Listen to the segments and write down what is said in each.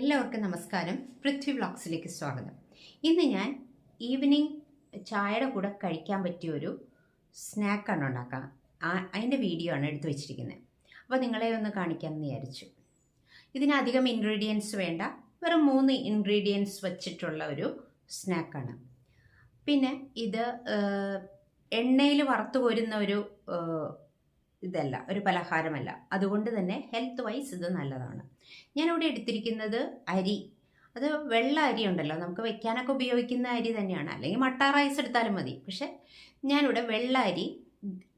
എല്ലാവർക്കും നമസ്കാരം. പൃഥ്വി വ്ളോഗ്സിലേക്ക് സ്വാഗതം. ഇന്ന് ഞാൻ ഈവനിങ് ചായയുടെ കൂടെ കഴിക്കാൻ പറ്റിയ ഒരു സ്നാക്കാണ് ഉണ്ടാക്കുക അതിന്റെ വീഡിയോ ആണ് എടുത്തു വെച്ചിരിക്കുന്നത്. അപ്പോൾ നിങ്ങളെ ഒന്ന് കാണിക്കാമെന്ന് വിചാരിച്ചു. ഇതിനധികം ഇൻഗ്രീഡിയൻസ് വേണ്ട. വെറും മൂന്ന് ഇൻഗ്രീഡിയൻസ് വച്ചിട്ടുള്ള ഒരു സ്നാക്കാണ്. പിന്നെ ഇത് എണ്ണയിൽ വറുത്ത് കോരുന്ന ഒരു ഇതല്ല ഒരു പലഹാരമല്ല. അതുകൊണ്ട് തന്നെ ഹെൽത്ത് വൈസ് ഇത് നല്ലതാണ്. ഞാനിവിടെ എടുത്തിരിക്കുന്നത് അരി. അത് വെള്ള അരി ഉണ്ടല്ലോ നമുക്ക് വെക്കാനൊക്കെ ഉപയോഗിക്കുന്ന അരി തന്നെയാണ്. അല്ലെങ്കിൽ മട്ട റൈസ് എടുത്താലും മതി. പക്ഷെ ഞാനിവിടെ വെള്ള അരി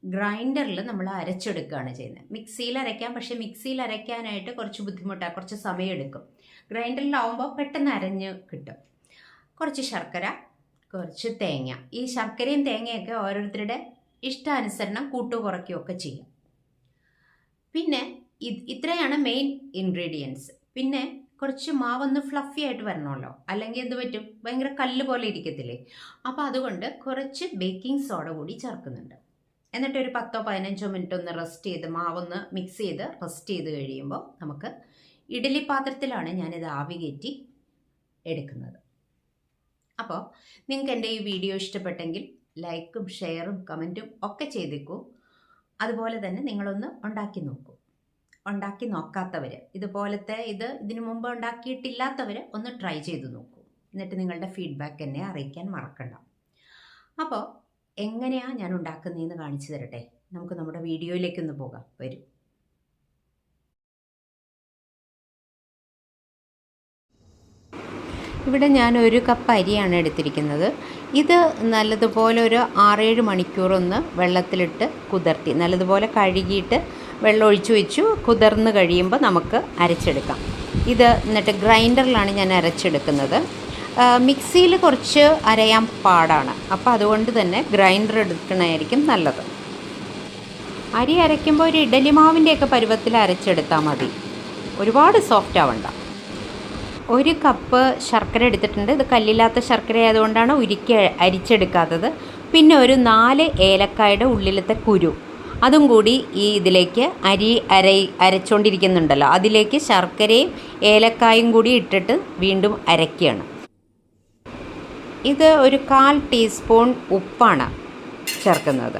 ഗ്രൈൻഡറിൽ നമ്മൾ അരച്ചെടുക്കുകയാണ് ചെയ്യുന്നത്. മിക്സിയിൽ അരയ്ക്കാം പക്ഷെ മിക്സിയിൽ അരയ്ക്കാനായിട്ട് കുറച്ച് ബുദ്ധിമുട്ടാണ് കുറച്ച് സമയം എടുക്കും. ഗ്രൈൻഡറിലാവുമ്പോൾ പെട്ടെന്ന് അരഞ്ഞ് കിട്ടും. കുറച്ച് ശർക്കര കുറച്ച് തേങ്ങ. ഈ ശർക്കരയും തേങ്ങയൊക്കെ ഓരോരുത്തരുടെ ഇഷ്ടാനുസരണം കൂട്ടു കുറയ്ക്കുകയൊക്കെ ചെയ്യാം. പിന്നെ ഇത്രയാണ് മെയിൻ ഇൻഗ്രീഡിയൻസ് പിന്നെ കുറച്ച് മാവൊന്ന് ഫ്ലഫി ആയിട്ട് വരണമല്ലോ. അല്ലെങ്കിൽ എന്ത് പറ്റും? ഭയങ്കര കല്ല് പോലെ ഇരിക്കത്തില്ലേ? അപ്പോൾ അതുകൊണ്ട് കുറച്ച് ബേക്കിംഗ് സോഡ കൂടി ചേർക്കുന്നുണ്ട്. എന്നിട്ട് ഒരു പത്തോ പതിനഞ്ചോ മിനിറ്റ് ഒന്ന് റെസ്റ്റ് ചെയ്ത് മാവൊന്ന് മിക്സ് ചെയ്ത് റെസ്റ്റ് ചെയ്ത് കഴിയുമ്പോൾ നമുക്ക് ഇഡലി പാത്രത്തിലാണ് ഞാനിത് ആവി കയറ്റി എടുക്കുന്നത്. അപ്പോൾ നിങ്ങൾക്ക് എന്റെ ഈ വീഡിയോ ഇഷ്ടപ്പെട്ടെങ്കിൽ ലൈക്കും ഷെയറും കമന്റും ഒക്കെ ചെയ്തേക്കൂ. അതുപോലെ തന്നെ നിങ്ങളൊന്ന് ഉണ്ടാക്കി നോക്കൂ. ഉണ്ടാക്കി നോക്കാത്തവർ ഇതുപോലത്തെ ഇത് ഇതിനു മുമ്പ് ഉണ്ടാക്കിയിട്ടില്ലാത്തവർ ഒന്ന് ട്രൈ ചെയ്ത് നോക്കൂ. എന്നിട്ട് നിങ്ങളുടെ ഫീഡ്ബാക്ക് എന്നെ അറിയിക്കാൻ മറക്കണ്ട. അപ്പോൾ എങ്ങനെയാണ് ഞാൻ ഉണ്ടാക്കുന്നതെന്ന് കാണിച്ചു തരട്ടെ? നമുക്ക് നമ്മുടെ വീഡിയോയിലേക്കൊന്ന് പോകാം. വരൂ. ഇവിടെ ഞാൻ ഒരു കപ്പ് അരിയാണ് എടുത്തിരിക്കുന്നത്. ഇത് നല്ലതുപോലെ ഒരു ആറേഴ് മണിക്കൂറൊന്ന് വെള്ളത്തിലിട്ട് കുതിർത്തി. നല്ലതുപോലെ കഴുകിയിട്ട് വെള്ളം ഒഴിച്ചു വെച്ചു. കുതിർന്ന് കഴിയുമ്പോൾ നമുക്ക് അരച്ചെടുക്കാം. ഇത് എന്നിട്ട് ഗ്രൈൻഡറിലാണ് ഞാൻ അരച്ചെടുക്കുന്നത്. മിക്സിയിൽ കുറച്ച് അരയാൻ പാടാണ്. അപ്പോൾ അതുകൊണ്ട് തന്നെ ഗ്രൈൻഡർ എടുക്കണമായിരിക്കും നല്ലത്. അരി അരയ്ക്കുമ്പോൾ ഒരു ഇഡലി മാവിന്റെയൊക്കെ പരുവത്തിൽ അരച്ചെടുത്താൽ മതി. ഒരുപാട് സോഫ്റ്റ് ആവണ്ട. ഒരു കപ്പ് ശർക്കര എടുത്തിട്ടുണ്ട്. ഇത് കല്ലില്ലാത്ത ശർക്കര ആയതുകൊണ്ടാണ് ഉരുക്കി അരിച്ചെടുക്കാത്തത്. പിന്നെ ഒരു നാല് ഏലക്കായുടെ ഉള്ളിലത്തെ കുരു. അതും കൂടി ഈ ഇതിലേക്ക് അരി അര അരച്ചുകൊണ്ടിരിക്കുന്നുണ്ടല്ലോ അതിലേക്ക് ശർക്കരയും ഏലക്കായും കൂടി ഇട്ടിട്ട് വീണ്ടും അരയ്ക്കുകയാണ്. ഇത് ഒരു കാൽ ടീസ്പൂൺ ഉപ്പാണ് ചേർക്കുന്നത്.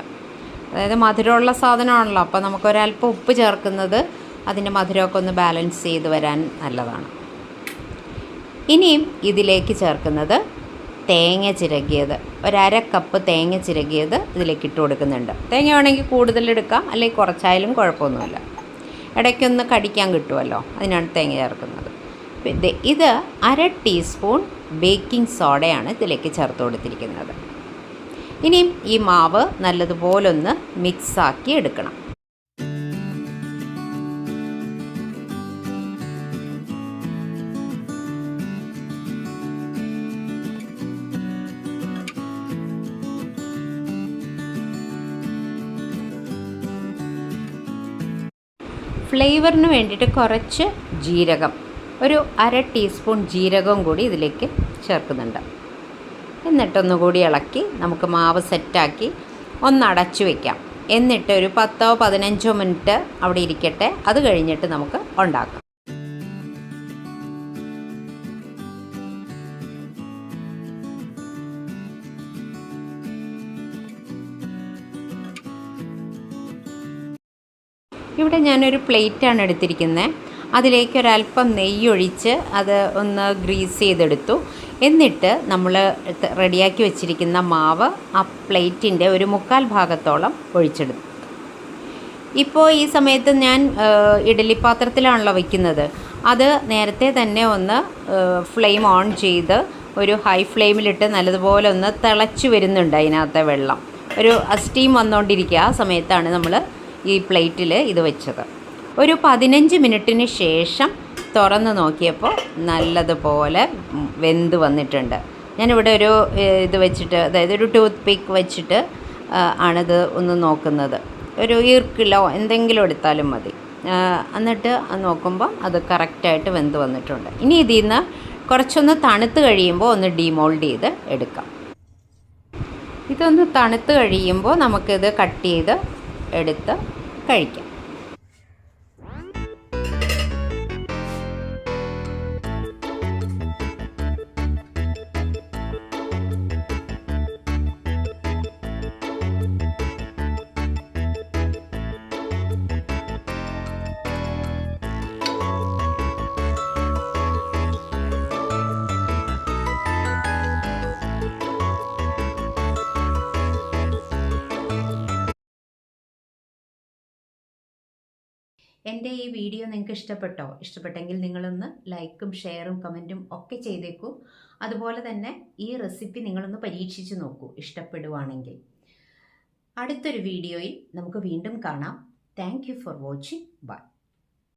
അതായത് മധുരമുള്ള സാധനമാണല്ലോ. അപ്പോൾ നമുക്കൊരല്പം ഉപ്പ് ചേർക്കുന്നത്. അതിന്റെ മധുരമൊക്കെ ഒന്ന് ബാലൻസ് ചെയ്ത് വരാൻ നല്ലതാണ്. ഇനിയും ഇതിലേക്ക് ചേർക്കുന്നത് തേങ്ങ ചിരകിയത്. ഒരര കപ്പ് തേങ്ങ ചിരകിയത് ഇതിലേക്ക് ഇട്ട് കൊടുക്കുന്നുണ്ട്. തേങ്ങ വേണമെങ്കിൽ കൂടുതലെടുക്കാം അല്ലെങ്കിൽ കുറച്ചായാലും കുഴപ്പമൊന്നുമില്ല. ഇടയ്ക്കൊന്ന് കടിക്കാൻ കിട്ടുമല്ലോ അതിനാണ് തേങ്ങ ചേർക്കുന്നത്. ഇത് ഇത് അര ടീസ്പൂൺ ബേക്കിംഗ് സോഡയാണ് ഇതിലേക്ക് ചേർത്ത് കൊടുത്തിരിക്കുന്നത്. ഇനിയും ഈ മാവ് നല്ലതുപോലൊന്ന് മിക്സാക്കി എടുക്കണം. ഫ്ലേവറിന് വേണ്ടിയിട്ട് കുറച്ച് ജീരകം ഒരു അര ടീസ്പൂൺ ജീരകവും കൂടി ഇതിലേക്ക് ചേർക്കുന്നുണ്ട്. എന്നിട്ടൊന്നുകൂടി ഇളക്കി നമുക്ക് മാവ് സെറ്റാക്കി ഒന്ന് അടച്ചു വയ്ക്കാം എന്നിട്ട് ഒരു പത്തോ പതിനഞ്ചോ മിനിറ്റ് അവിടെ ഇരിക്കട്ടെ. അത് കഴിഞ്ഞിട്ട് നമുക്ക് ഉണ്ടാക്കാം. ഇവിടെ ഞാനൊരു പ്ലേറ്റാണ് എടുത്തിരിക്കുന്നത് അതിലേക്ക് ഒരല്പം നെയ്യൊഴിച്ച് അത് ഒന്ന് ഗ്രീസ് ചെയ്തെടുത്തു. എന്നിട്ട് നമ്മൾ റെഡിയാക്കി വെച്ചിരിക്കുന്ന മാവ് ആ പ്ലേറ്റിന്റെ ഒരു മുക്കാൽ ഭാഗത്തോളം ഒഴിച്ചെടുത്തു. ഇപ്പോൾ ഈ സമയത്ത് ഞാൻ ഇഡലി പാത്രത്തിലാണല്ലോ വയ്ക്കുന്നത് അത് നേരത്തെ തന്നെ ഒന്ന് ഫ്ലെയിം ഓൺ ചെയ്ത് ഒരു ഹൈ ഫ്ലെയിമിലിട്ട് നല്ലതുപോലെ ഒന്ന് തിളച്ച് വരുന്നുണ്ട് അതിനകത്തെ വെള്ളം. ഒരു സ്റ്റീം വന്നുകൊണ്ടിരിക്കുക ആ സമയത്താണ് നമ്മൾ ഈ പ്ലേറ്റിൽ ഇത് വെച്ചത്. ഒരു പതിനഞ്ച് മിനിറ്റിന് ശേഷം തുറന്ന് നോക്കിയപ്പോൾ നല്ലതുപോലെ വെന്ത് വന്നിട്ടുണ്ട്. ഞാനിവിടെ ഒരു ഇത് വെച്ചിട്ട് അതായത് ഒരു ടൂത്ത് പിക്ക് വെച്ചിട്ട് ആണിത് ഒന്ന് നോക്കുന്നത്. ഒരു ഈർക്കിലോ എന്തെങ്കിലും എടുത്താലും മതി. എന്നിട്ട് നോക്കുമ്പോൾ അത് കറക്റ്റായിട്ട് വെന്ത് വന്നിട്ടുണ്ട്. ഇനി ഇതിൽ നിന്ന് കുറച്ചൊന്ന് തണുത്ത് കഴിയുമ്പോൾ ഒന്ന് ഡീമോൾഡ് ചെയ്ത് എടുക്കാം. ഇതൊന്ന് തണുത്ത് കഴിയുമ്പോൾ നമുക്കിത് കട്ട് ചെയ്ത് എടുത്ത് കഴിക്കാം എന്റെ ഈ വീഡിയോ നിങ്ങൾക്ക് ഇഷ്ടപ്പെട്ടോ? ഇഷ്ടപ്പെട്ടെങ്കിൽ നിങ്ങളൊന്ന് ലൈക്കും ഷെയറും കമന്റും ഒക്കെ ചെയ്തേക്കൂ. അതുപോലെ തന്നെ ഈ റെസിപ്പി നിങ്ങളൊന്ന് പരീക്ഷിച്ച് നോക്കൂ ഇഷ്ടപ്പെടുവാണെങ്കിൽ. അടുത്തൊരു വീഡിയോയിൽ നമുക്ക് വീണ്ടും കാണാം. Thank for watching. ബൈ.